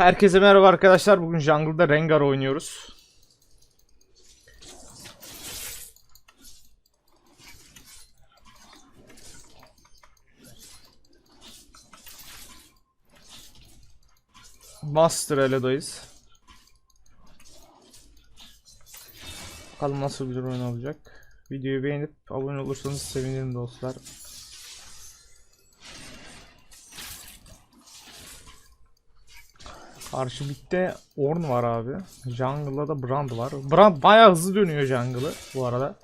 Herkese merhaba arkadaşlar. Bugün jungle'da Rengar oynuyoruz. Master Elo'dayız. Bakalım nasıl bir oyun olacak. Videoyu beğenip abone olursanız sevinirim dostlar. Karşı bitte Ornn var abi. Jungle'da da Brand var. Brand bayağı hızlı dönüyor jungle'ı bu arada.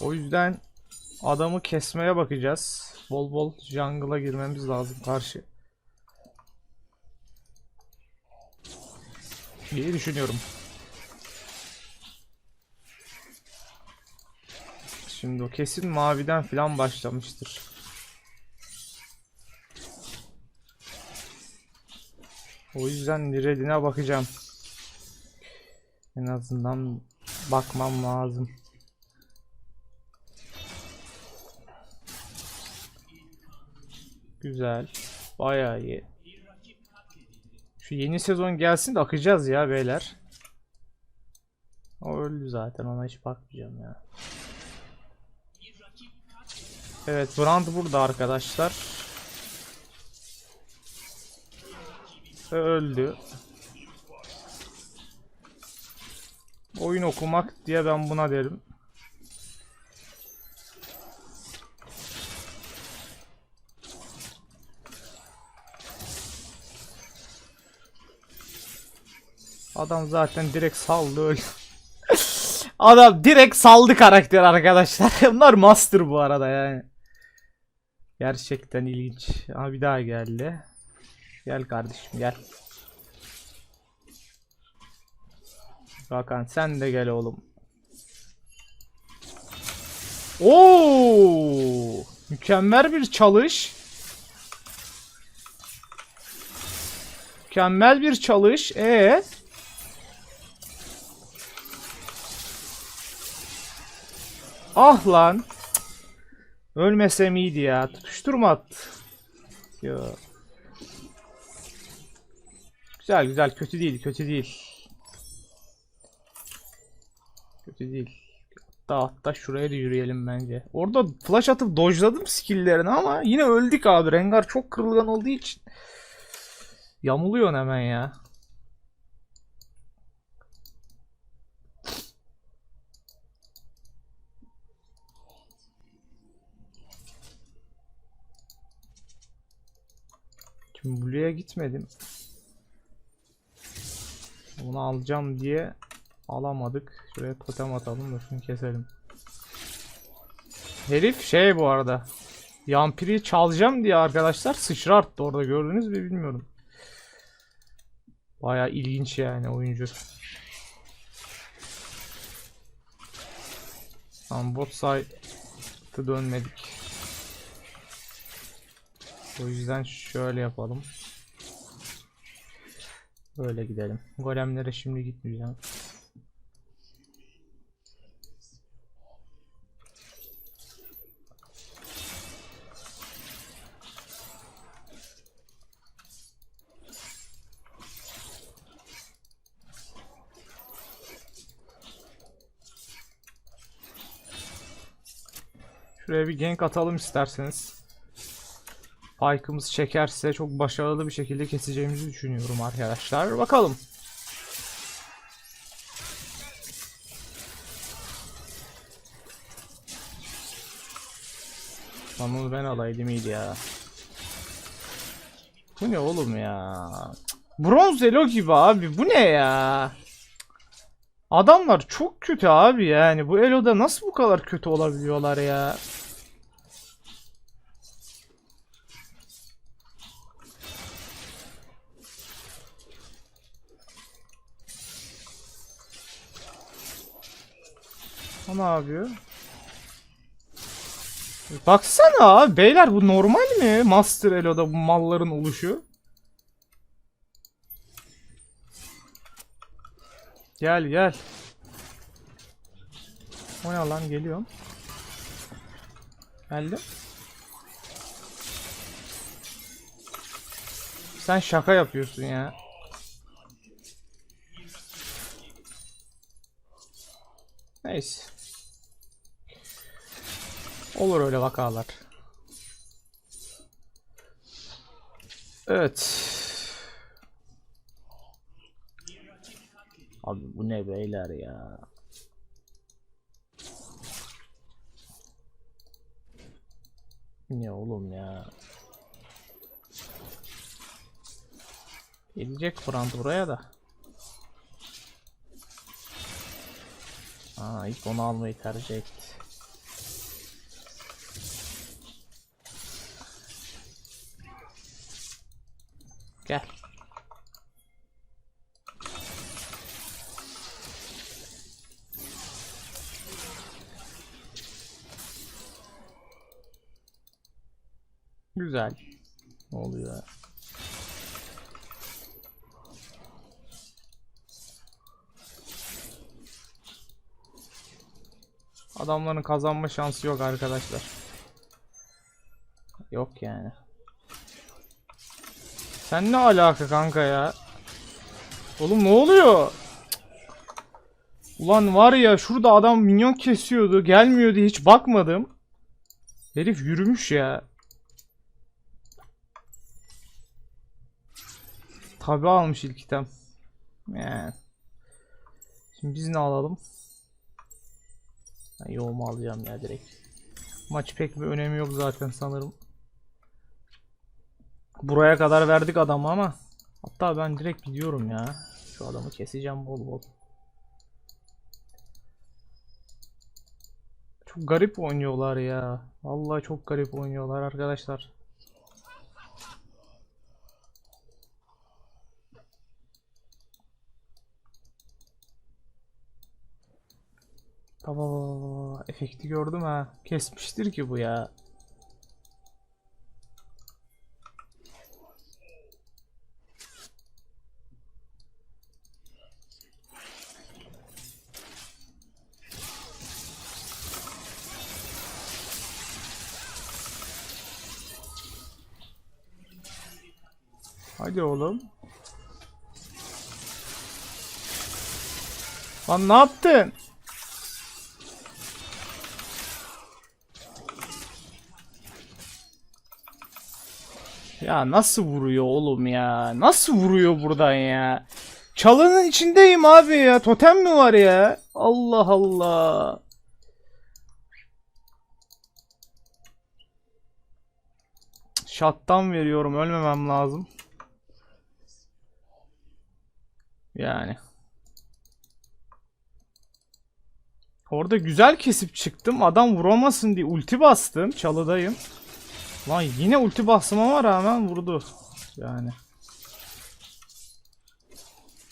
O yüzden adamı kesmeye bakacağız. Bol bol jungle'a girmemiz lazım karşı. diye düşünüyorum. Şimdi o kesin maviden falan başlamıştır. O yüzden Redine bakacağım. En azından bakmam lazım. Güzel. Bayağı iyi. Şu yeni sezon gelsin de akacağız ya beyler. O öldü zaten ona hiç bakmayacağım ya. Evet Brand burada arkadaşlar. Öldü. Oyun okumak diye ben buna derim. Adam zaten direkt saldı öldü. Adam direkt saldı karakter arkadaşlar. Bunlar master bu arada yani. Gerçekten ilginç. Ama bir daha geldi. Gel kardeşim gel. Hakan sen de gel oğlum. Oo! Mükemmel bir çalış. Mükemmel bir çalış. E Ah lan. Ölmesem iyiydi ya. Tutuşturma at. Yo. Güzel güzel kötü değil kötü değil. Kötü değil. Hatta hatta şuraya da yürüyelim bence. Orada flash atıp dojladım skill'lerini ama yine öldük abi. Rengar çok kırılgan olduğu için. Yamuluyor hemen ya. Şimdi Blue'ya gitmedim. Bunu alacağım diye alamadık. Şuraya totem atalım da şunu keselim. Herif şey bu arada. Yampiri çalacağım diye arkadaşlar sıçra attı orada gördünüz mü bilmiyorum. Baya ilginç yani oyuncu. Tamam bot side'ı dönmedik. O yüzden şöyle yapalım. Böyle gidelim. Golemlere şimdi gitmeyeceğim. Şuraya bir gank atalım isterseniz. Pike'ımız çekerse çok başarılı bir şekilde keseceğimizi düşünüyorum arkadaşlar. Bakalım. Onu ben alaydım iyiydi ya. Bu ne oğlum ya? Bronz elo gibi abi. Bu ne ya? Adamlar çok kötü abi yani. Bu eloda nasıl bu kadar kötü olabiliyorlar ya? Ne yapıyor? Baksana abi beyler bu normal mi? Master Elo'da bu malların oluşu. Gel gel. O ne lan geliyorum. Geldim. Sen şaka yapıyorsun ya. Neyse. Olur öyle vakalar. Evet. Abi bu ne beyler ya. Ne oğlum ya. Gelecek Brand buraya da. Aa ilk onu almayı tercih etti. Gel. Güzel. Ne oluyor? Adamların kazanma şansı yok arkadaşlar. Yok yani. Sen ne alaka kanka ya? Oğlum ne oluyor? Ulan var ya şurada adam minyon kesiyordu. Gelmiyordu hiç bakmadım. Herif yürümüş ya. Tabi almış ilk item. Yani. Şimdi biz ne alalım? Ben yoğumu alacağım ya direkt. Maç pek bir önemi yok zaten sanırım. Buraya kadar verdik adamı ama. Hatta ben direkt gidiyorum ya. Şu adamı keseceğim bol bol. Çok garip oynuyorlar ya. Vallahi çok garip oynuyorlar arkadaşlar. Baba efekti gördüm ha. Kesmiştir ki bu ya. Hadi oğlum. Lan ne yaptın? Ya nasıl vuruyor oğlum ya? Nasıl vuruyor buradan ya? Çalının içindeyim abi ya. Totem mi var ya? Allah Allah. Shutdown veriyorum. Ölmemem lazım. Yani. Orada güzel kesip çıktım. Adam vuramasın diye ulti bastım. Çalıdayım. Lan yine ulti basmama rağmen vurdu. Yani.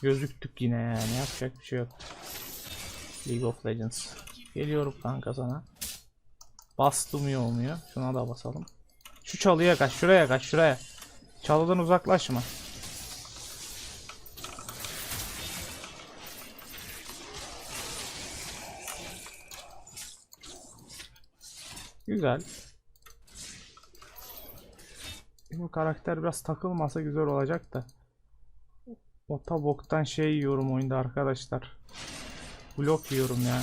Gözüktük yine yani. Yapacak bir şey yok. League of Legends. Geliyorum kanka sana. Bastım iyi olmuyor. Şuna da basalım. Şu çalıya kaç. Şuraya kaç. Şuraya. Çalıdan uzaklaşma. Güzel. Bu karakter biraz takılmasa güzel olacak da. Ota boktan şey yiyorum oyunda arkadaşlar. Blok yiyorum ya.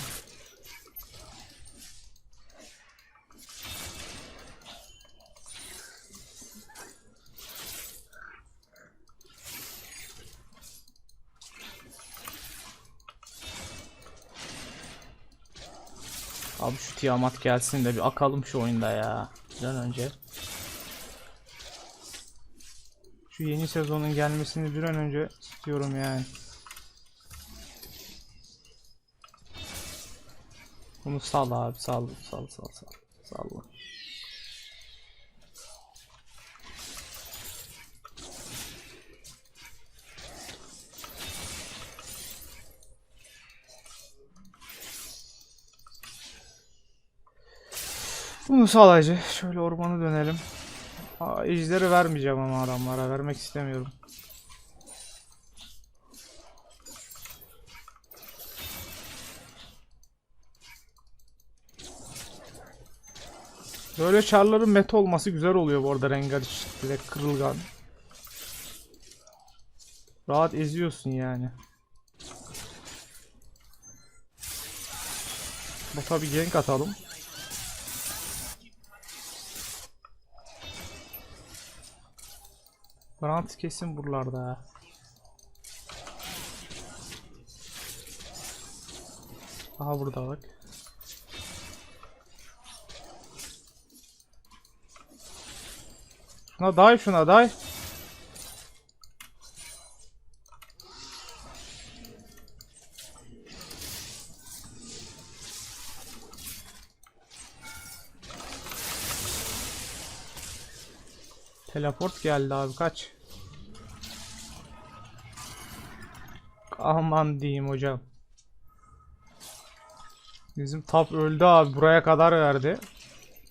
Abi şu Tiamat gelsin de bir akalım şu oyunda ya. Bir önce. Şu yeni sezonun gelmesini bir an önce istiyorum yani. Bunu sal abi sal sal sal sal. Salla. Bunu hacı. Şöyle ormanı dönelim. Aa, vermeyeceğim ama adamlara. Vermek istemiyorum. Böyle çarların meta olması güzel oluyor bu arada Rengar için. Kırılgan. Rahat eziyorsun yani. Bota bir gank atalım. Brand kesin buralarda. ha. Aha burada bak. Şuna day şuna day. Teleport geldi abi kaç. Aman diyeyim hocam. Bizim tap öldü abi buraya kadar verdi.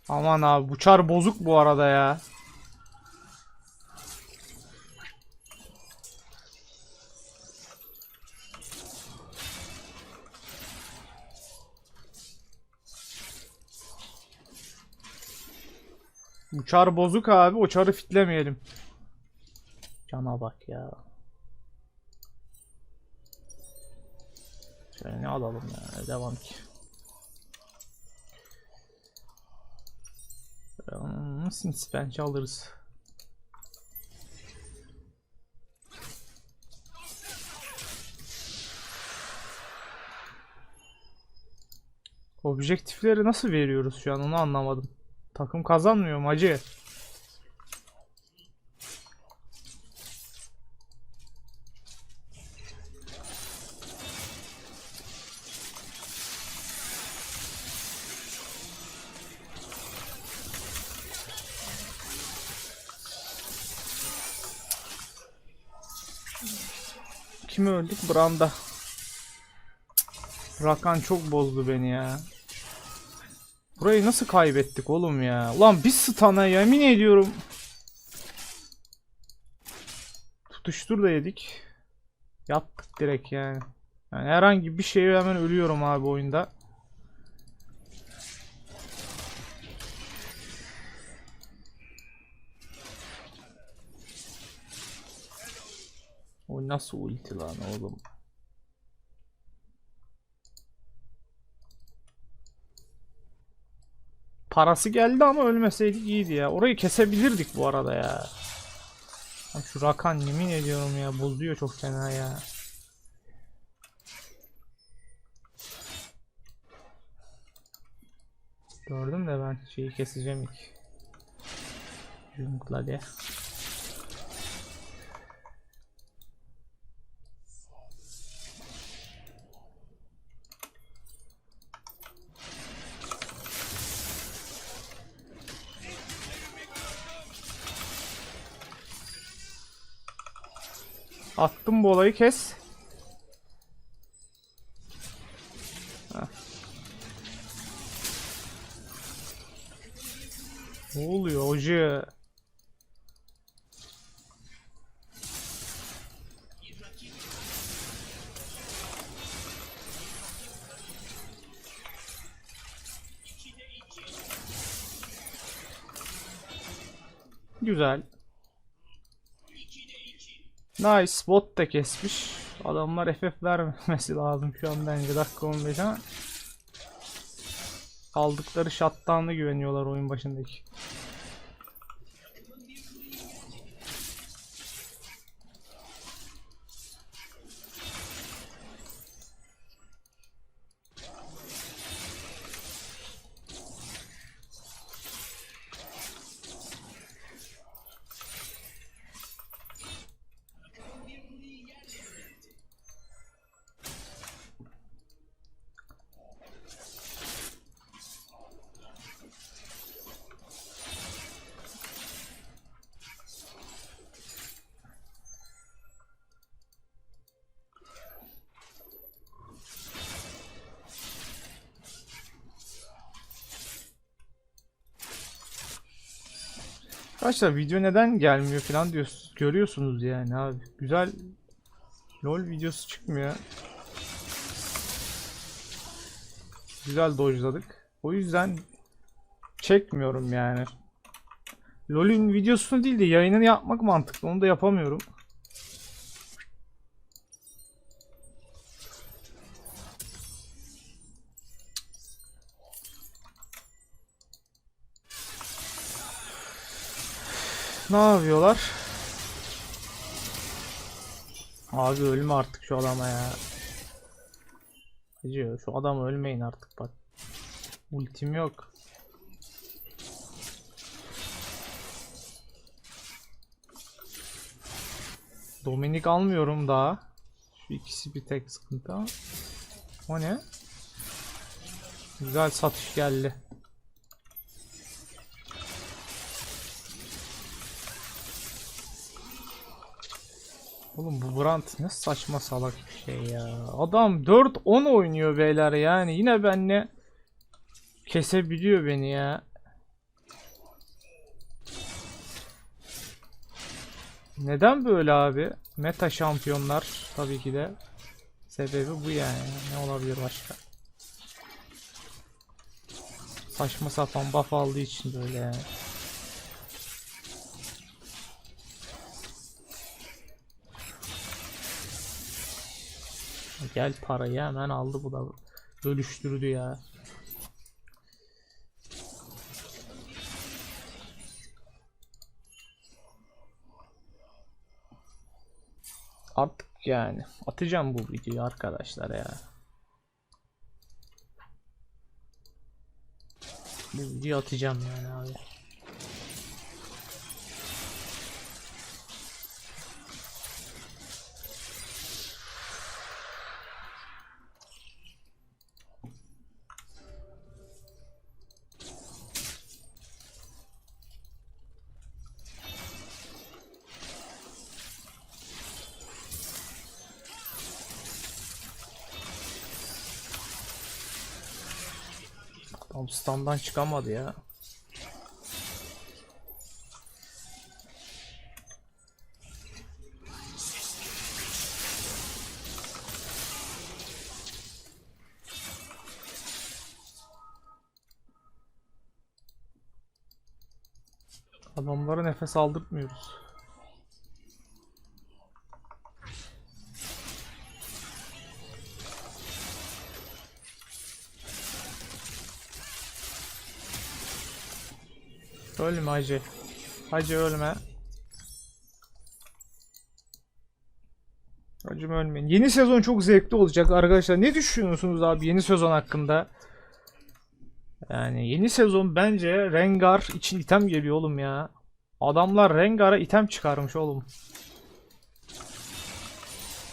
Aman abi bu çar bozuk bu arada ya. Bu çar bozuk abi o çarı fitlemeyelim. Cana bak ya. Şöyle ne alalım ya devam ki. Hmm, bence alırız. Objektifleri nasıl veriyoruz şu an onu anlamadım. Takım kazanmıyor mu acı? Kimi öldük? Branda. Rakan çok bozdu beni ya. Burayı nasıl kaybettik oğlum ya? Ulan bir stana yemin ediyorum. Tutuştur da yedik. Yattık direkt yani. Yani herhangi bir şeye hemen ölüyorum abi oyunda. O nasıl ulti lan oğlum? Parası geldi ama ölmeseydik iyiydi ya. Orayı kesebilirdik bu arada ya. Şu Rakan yemin ediyorum ya bozuyor çok fena ya. Gördüm de ben şeyi keseceğim ilk. De. Attım bu olayı kes. Heh. Ne oluyor hoca? Güzel. Nice bot da kesmiş. Adamlar FF vermemesi lazım şu an bence dakika 15 ama aldıkları shutdown'a güveniyorlar oyun başındaki. Arkadaşlar video neden gelmiyor falan diyorsunuz. Görüyorsunuz yani abi. Güzel LOL videosu çıkmıyor. Güzel dojladık. O yüzden çekmiyorum yani. LoL'ün videosunu değil de yayınını yapmak mantıklı. Onu da yapamıyorum. Ne yapıyorlar? Abi ölme artık şu adama ya. Acıyor. Şu adam ölmeyin artık bak. Ultim yok. Dominik almıyorum daha. Şu ikisi bir tek sıkıntı ama. O ne? Güzel satış geldi. Oğlum bu Brand ne saçma salak bir şey ya. Adam 4-10 oynuyor beyler yani. Yine benle kesebiliyor beni ya. Neden böyle abi? Meta şampiyonlar tabii ki de. Sebebi bu yani. Ne olabilir başka? Saçma sapan buff aldığı için böyle yani. Gel parayı hemen aldı bu da. Bölüştürdü ya. Artık yani atacağım bu videoyu arkadaşlar ya. Bu videoyu atacağım yani abi. Tam standdan çıkamadı ya. Adamlara nefes aldırtmıyoruz. Ölme hacı. Hacı ölme. Hacım ölmeyin. Yeni sezon çok zevkli olacak arkadaşlar. Ne düşünüyorsunuz abi yeni sezon hakkında? Yani yeni sezon bence Rengar için item geliyor oğlum ya. Adamlar Rengar'a item çıkarmış oğlum.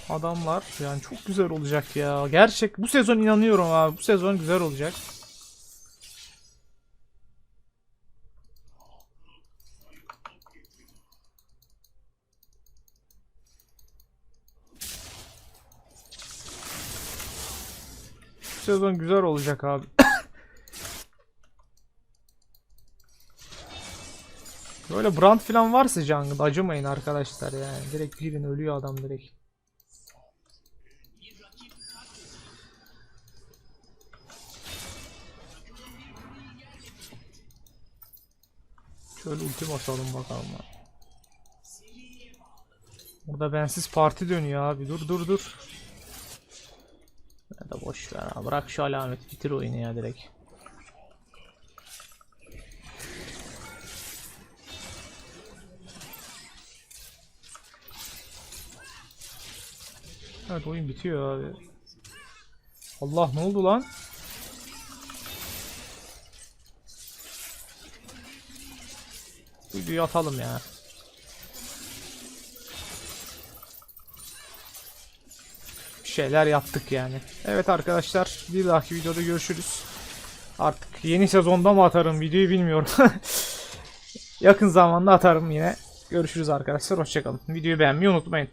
Adamlar yani çok güzel olacak ya. Gerçek bu sezon inanıyorum abi. Bu sezon güzel olacak. Sezon güzel olacak abi. Böyle brand falan varsa jungle'da acımayın arkadaşlar yani. Direkt girin ölüyor adam direkt. Şöyle ulti basalım bakalım. Burada bensiz parti dönüyor abi. Dur dur dur. Ya da boş ver abi. Bırak şu alameti bitir oyunu ya direkt. Evet oyun bitiyor abi. Allah ne oldu lan? Videoyu atalım ya. Şeyler yaptık yani. Evet arkadaşlar bir dahaki videoda görüşürüz. Artık yeni sezonda mı atarım videoyu bilmiyorum. Yakın zamanda atarım yine. Görüşürüz arkadaşlar. Hoşçakalın. Videoyu beğenmeyi unutmayın.